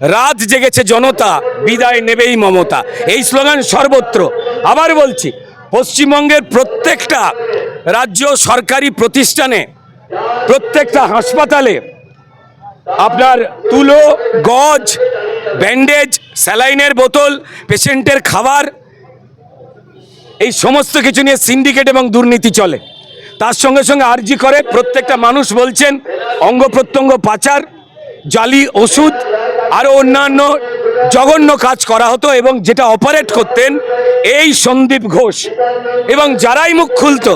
রাত জেগেছে জনতা, বিদায় নেবেই মমতা। এই স্লোগান সর্বত্র। আবার বলছি, পশ্চিমবঙ্গের প্রত্যেকটা রাজ্য সরকারি প্রতিষ্ঠানে, প্রত্যেকটা হাসপাতালে আপনার তুলো, গজ, ব্যান্ডেজ, স্যালাইনের বোতল, পেশেন্টের খাবার, এই সমস্ত কিছু নিয়ে সিন্ডিকেট এবং দুর্নীতি চলে। তার সঙ্গে সঙ্গে আর্জি করে প্রত্যেকটা মানুষ বলছেন, অঙ্গ প্রত্যঙ্গ পাচার, জালি, ওষুধ আরও অন্যান্য জঘন্য কাজ করা হতো এবং যেটা অপারেট করতেন এই সন্দীপ ঘোষ। এবং যারাই মুখ খুলতো,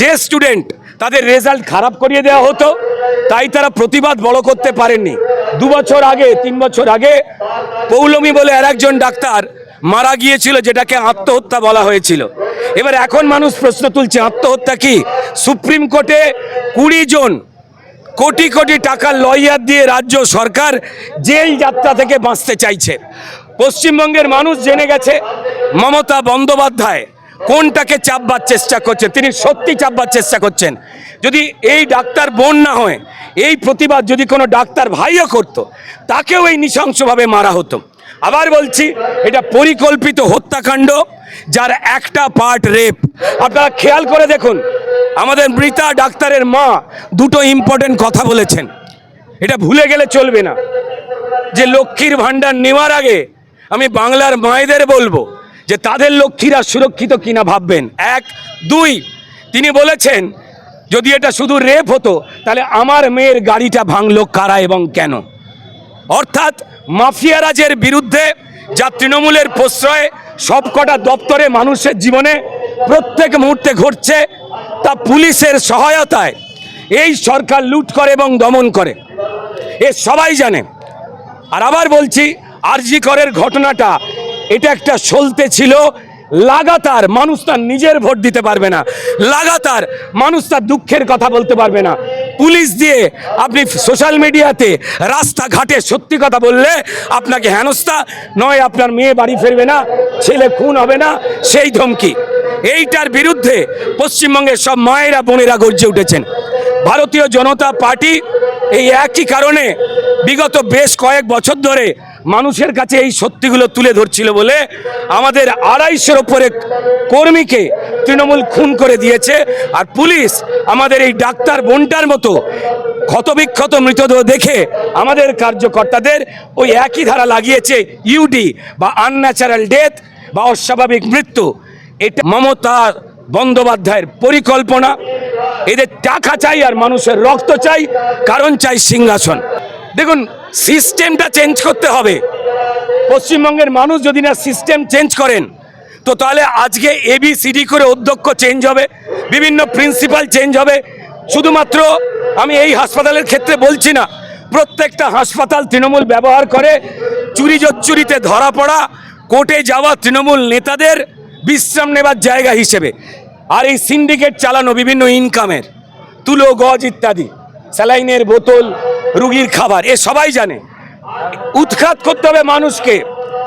যে স্টুডেন্ট তাদের রেজাল্ট খারাপ করিয়ে দেওয়া হতো, তাই তারা প্রতিবাদ বড় করতে পারেননি। দু বছর আগে, তিন বছর আগে, পৌলমি বলে আর একজন ডাক্তার মারা গিয়েছিল, যেটাকে আত্মহত্যা বলা হয়েছিল। এবার এখন মানুষ প্রশ্ন তুলছে, আত্মহত্যা কি? সুপ্রিম কোর্টে কুড়ি জন কোটি কোটি টাকার লয়ার দিয়ে রাজ্য সরকার জেল যাত্রা থেকে বাঁচতে চাইছে। পশ্চিমবঙ্গের মানুষ জেনে গেছে, মমতা বন্দ্যোপাধ্যায় কোনটাকে চাপবার চেষ্টা করছেন তিনি সত্যি চাপবার চেষ্টা করছেন। যদি এই ডাক্তার বোন না হয়, এই প্রতিবাদ যদি কোনো ডাক্তার ভাইও করতো, তাকেও এই নৃশংসভাবে মারা হতো। আবার বলছি, এটা পরিকল্পিত হত্যাকাণ্ড, যার একটা পার্ট রেপ আপনারা খেয়াল করে দেখুন আমাদের মৃতা ডাক্তারের মা দুটো ইম্পর্টেন্ট কথা বলেছেন। এটা ভুলে গেলে চলবে না। যে লক্ষ্মীর ভাণ্ডার নেওয়ার আগে আমি বাংলার মায়েদের বলব যে তাদের লক্ষ্মীরা সুরক্ষিত কিনা ভাববেন। এক, দুই, তিনি বলেছেন, যদি এটা শুধু রেপ হতো, তাহলে আমার মেয়ের গাড়িটা ভাঙলো কারা এবং কেন? অর্থাৎ মাফিয়ারাজের বিরুদ্ধে যা তৃণমূলের প্রশ্রয়ে সবকটা দপ্তরে মানুষের জীবনে প্রত্যেক মুহূর্তে ঘটছে তা পুলিশের সহায়তায় এই সরকার লুট করে এবং দমন করে। এ সবাই জানে। আর আবার বলছি, আরজি করের ঘটনাটা, এটা একটা সলতে ছিল, লাগাতার মানুষ তার নিজের ভোট দিতে পারবে না। লাগাতার মানুষ তার দুঃখের কথা বলতে পারবে না। পুলিশ দিয়ে আপনি সোশ্যাল মিডিয়াতে রাস্তাঘাটে সত্যি কথা বললে আপনাকে হেনস্থা, নয় আপনার মেয়ে বাড়ি ফিরবে না, ছেলে খুন হবে না, সেই ধমকি। এইটার বিরুদ্ধে পশ্চিমবঙ্গের সব মায়েরা, বোনেরা গর্জে উঠেছেন। ভারতীয় জনতা পার্টি এই একই কারণে বিগত বেশ কয়েক বছর ধরে মানুষের কাছে এই সত্যিগুলো তুলে ধরছিল বলে আমাদের আড়াইশোর ওপরে কর্মীকে তৃণমূল খুন করে দিয়েছে আর পুলিশ আমাদের এই ডাক্তার বোনটার মতো ক্ষতবিক্ষত মৃতদেহ দেখে আমাদের কার্যকর্তাদের ওই একই ধারা লাগিয়েছে ইউডি বা আনন্যাচারাল ডেথ বা অস্বাভাবিক মৃত্যু। এটা মমতা বন্দ্যোপাধ্যায়ের পরিকল্পনা। এদের টাকা চাই আর মানুষের রক্ত চাই, কারণ চাই সিংহাসন। দেখুন, সিস্টেমটা চেঞ্জ করতে হবে। পশ্চিমবঙ্গের মানুষ যদি না সিস্টেম চেঞ্জ করেন, তো তাহলে আজকে এবিসিডি করে অধ্যক্ষ চেঞ্জ হবে, বিভিন্ন প্রিন্সিপাল চেঞ্জ হবে। শুধুমাত্র আমি এই হাসপাতালের ক্ষেত্রে বলছি না, প্রত্যেকটা হাসপাতাল তৃণমূল ব্যবহার করে, চুরি জচ্চুরিতে ধরা পড়া, কোর্টে যাওয়া তৃণমূল নেতাদের বিশ্রাম নেবার জায়গা হিসেবে। আর এই সিন্ডিকেট চালানো বিভিন্ন ইনকামের তুলো, গজ ইত্যাদি, স্যালাইনের বোতল, রুগীর খাবার, এ সবাই জানে। উৎখাত করতে হবে মানুষকে।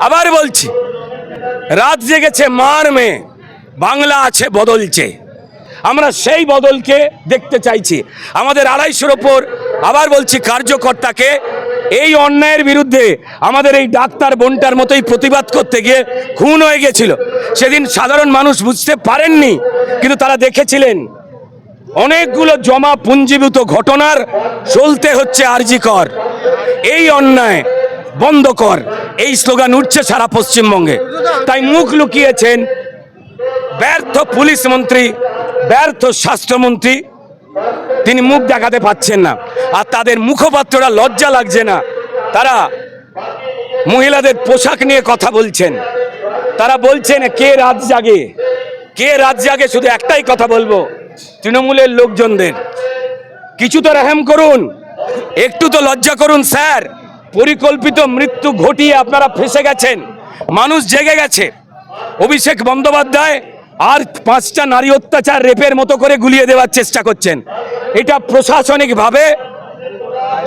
আবার বলছি, রাত জেগেছে মার মেয়ে, বাংলা আছে বদলছে আমরা সেই বদলকে দেখতে চাইছি। আমাদের আড়াইশোর ওপর আবার বলছি কার্যকর্তাকে, এই অন্যায়ের বিরুদ্ধে আমাদের এই ডাক্তার বোনটার মতোই প্রতিবাদ করতে গিয়ে খুন হয়ে গেছিল। সেদিন সাধারণ মানুষ বুঝতে পারেননি, কিন্তু তারা দেখেছিলেন, অনেকগুলো জমা পুঞ্জীভূত ঘটনার চলতে হচ্ছে আরজি কর। এই অন্যায় বন্ধ কর। এই স্লোগান উঠছে সারা পশ্চিমবঙ্গে। তাই মুখ লুকিয়েছেন ব্যর্থ পুলিশ মন্ত্রী, ব্যর্থ স্বাস্থ্যমন্ত্রী। তিনি মুখ দেখাতে পাচ্ছেন না। আর তাদের মুখপাত্ররা লজ্জা লাগছে না। তারা মহিলাদের পোশাক নিয়ে কথা বলছেন। তারা বলছেন, কে রাত জাগে? কে রাত জাগে? শুধু একটাই কথা বলব, তৃণমূলের লোকজনদের। কিছু তো রেহেম করুন, একটু তো লজ্জা করুন, স্যার। পরিকল্পিত মৃত্যু ঘটিয়ে আপনারা ফেসে গেছেন, মানুষ জেগে গেছে। অভিষেক বন্দ্যোপাধ্যায় আর পাঁচটা নারী অত্যাচার রেপের মতো করে গুলিয়ে দেওয়ার চেষ্টা করছেন। এটা প্রশাসনিকভাবে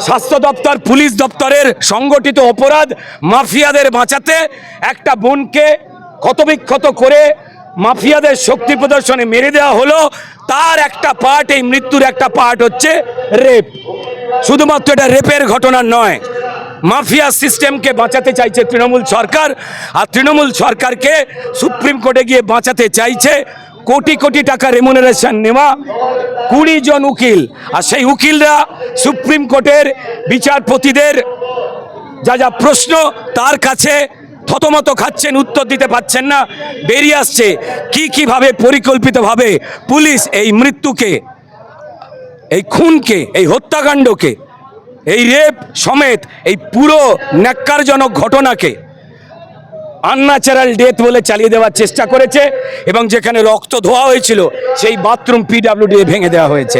স্বাস্থ্য দপ্তর, পুলিশ দপ্তরের সংগঠিত অপরাধ মাফিয়াদের বাঁচাতে একটা বোনকে ক্ষতবিক্ষত করে মাফিয়াদের শক্তি প্রদর্শনে মেরে দেওয়া হলো। তার একটা পার্ট এই মৃত্যুর একটা পার্ট হচ্ছে রেপ শুধুমাত্র এটা রেপের ঘটনা নয়, মাফিয়া সিস্টেমকে বাঁচাতে চাইছে তৃণমূল সরকার, আর তৃণমূল সরকারকে সুপ্রিম কোর্টে গিয়ে বাঁচাতে চাইছে কোটি কোটি টাকা রেমুনারেশন নেওয়া কুড়ি জন উকিল। আর সেই উকিলরা সুপ্রিম কোর্টের বিচারপতিদের যা যা প্রশ্ন, তার কাছে থতমত খাচ্ছেন, উত্তর দিতে পারছেন না। বেরিয়ে আসছে। কি কীভাবে পরিকল্পিতভাবে পুলিশ এই মৃত্যুকে, এই খুনকে, এই হত্যাকাণ্ডকে, এই রেপ সমেত এই পুরো ন্যাক্কারজনক ঘটনাকে আনন্যাচারাল ডেথ বলে চালিয়ে দেওয়ার চেষ্টা করেছে এবং যেখানে রক্ত ধোয়া হয়েছিল, সেই বাথরুম পিডাব্লিউডি ভেঙে দেওয়া হয়েছে।